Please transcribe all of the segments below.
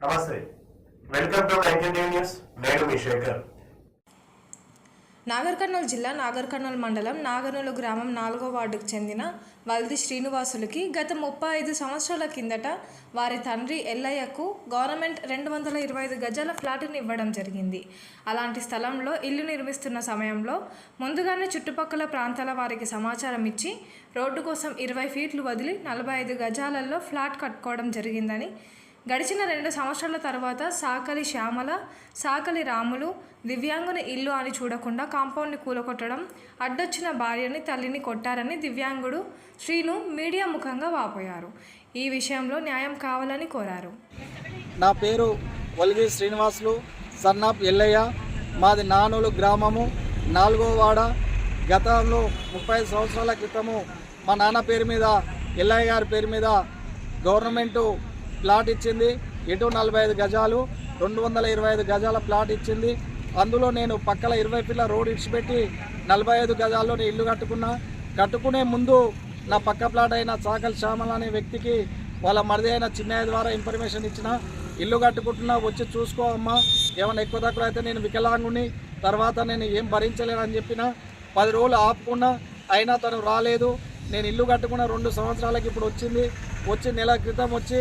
నమస్తే. Welcome to news. నేను మీ శేఖర్. నాగర్ కర్నూలు జిల్లా నాగర్ కర్నూలు మండలం నాగర్నూలు గ్రామం నాలుగో వార్డుకు చెందిన వల్ది శ్రీనివాసులకి గత ముప్పై ఐదు సంవత్సరాల కిందట వారి తండ్రి ఎల్లయ్యకు గవర్నమెంట్ రెండు వందల ఇరవై ఐదు గజాల ఫ్లాట్ని ఇవ్వడం జరిగింది. అలాంటి స్థలంలో ఇల్లు నిర్మిస్తున్న సమయంలో ముందుగానే చుట్టుపక్కల ప్రాంతాల వారికి సమాచారం ఇచ్చి రోడ్డు కోసం ఇరవై ఫీట్లు వదిలి నలభై ఐదు గజాలలో ఫ్లాట్ కట్టుకోవడం జరిగిందని గడిచిన రెండు సంవత్సరాల తర్వాత సాకలి శ్యామల సాకలి రాములు దివ్యాంగుని ఇల్లు అని చూడకుండా కాంపౌండ్ని కూలగొట్టడం అడ్డొచ్చిన భార్యని తల్లిని కొట్టారని దివ్యాంగుడు శ్రీను మీడియా ముఖంగా వాపోయారు. ఈ విషయంలో న్యాయం కావాలని కోరారు. నా పేరు వల్గి శ్రీనివాసులు సన్నాప్ ఎల్లయ్య. మాది నానులు గ్రామము నాలుగో వాడ. గతంలో ముప్పై సంవత్సరాల క్రితము మా నాన్న పేరు మీద ఎల్లయ్య గారి పేరు మీద గవర్నమెంటు ప్లాట్ ఇచ్చింది. ఎటు నలభై ఐదు గజాలు రెండు వందల ఇరవై ఐదు గజాల ప్లాట్ ఇచ్చింది. అందులో నేను పక్కల ఇరవై పిల్ల రోడ్ ఇడిచిపెట్టి నలభై ఐదు గజాల్లో ఇల్లు కట్టుకున్నా. కట్టుకునే ముందు నా పక్క ప్లాట్ అయిన చాకల్ శ్యామల అనే వ్యక్తికి వాళ్ళ మరిది అయిన చిన్నయ్య ద్వారా ఇన్ఫర్మేషన్ ఇచ్చిన. ఇల్లు కట్టుకుంటున్నా వచ్చి చూసుకో అమ్మా. ఏమైనా ఎక్కువ తక్కువ అయితే నేను వికలాంగుని తర్వాత నేను ఏం భరించలేనని చెప్పిన పది రోజులు ఆపుకున్నా. అయినా తను రాలేదు. నేను ఇల్లు కట్టుకున్న రెండు సంవత్సరాలకి ఇప్పుడు వచ్చింది. వచ్చి నెల క్రితం వచ్చి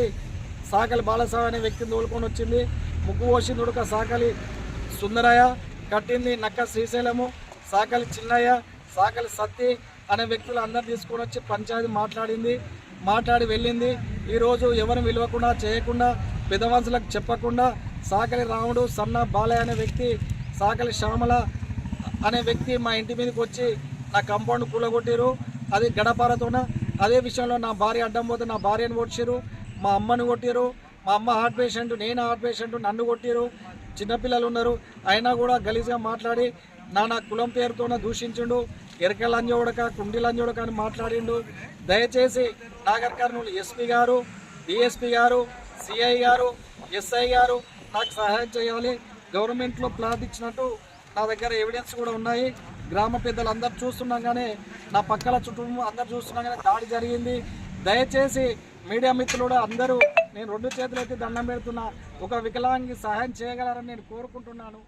సాకలి బాలసావి అనే వ్యక్తిని తోలుకొని వచ్చింది. ముగ్గు పోసింది ఉడక సాకలి సుందరయ్య కట్టింది నక్క శ్రీశైలము సాకలి చిన్నయ్య సాకలి సత్తి అనే వ్యక్తులు అందరు తీసుకొని వచ్చి పంచాయతీ మాట్లాడింది. మాట్లాడి వెళ్ళింది. ఈరోజు ఎవరు విలువకుండా చేయకుండా పెదవంశులకు చెప్పకుండా సాకలి రాముడు సన్న బాలయ్య అనే వ్యక్తి సాకలి శ్యామల అనే వ్యక్తి మా ఇంటి మీదకి వచ్చి నా కంపౌండ్ కూలగొట్టారు. అది గడపారతోన అదే విషయంలో నా భార్య అడ్డం పోతే నా భార్యను కొట్టారు మా అమ్మను కొట్టారు మా అమ్మ హార్ట్ పేషెంట్ నేను హార్ట్ పేషెంట్ నన్ను కొట్టారు చిన్నపిల్లలు ఉన్నారు. అయినా కూడా గలీజ్గా మాట్లాడి నా నా కులం పేరుతోన దూషించిండు. ఎరకలంజోడక కుండిలంజోడక అని మాట్లాడిండు. దయచేసి నాగర్ కర్నూలు ఎస్పీ గారు డిఎస్పీ గారు సిఐ గారు ఎస్ఐ గారు నాకు సహాయం చేయాలి. గవర్నమెంట్లో ప్లాట్ ఇచ్చినట్టు నా దగ్గర ఎవిడెన్స్ కూడా ఉన్నాయి. గ్రామ పెద్దలు అందరు చూస్తున్నాగానే నా పక్కల చుట్టూ అందరు చూస్తున్నాగానే దాడి జరిగింది. దయచేసి మీడియా మిత్రులు అందరూ నేను రెండు చేతులైతే దండం పెడుతున్నా. ఒక వికలాంగి సహాయం చేయగలరని నేను కోరుకుంటున్నాను.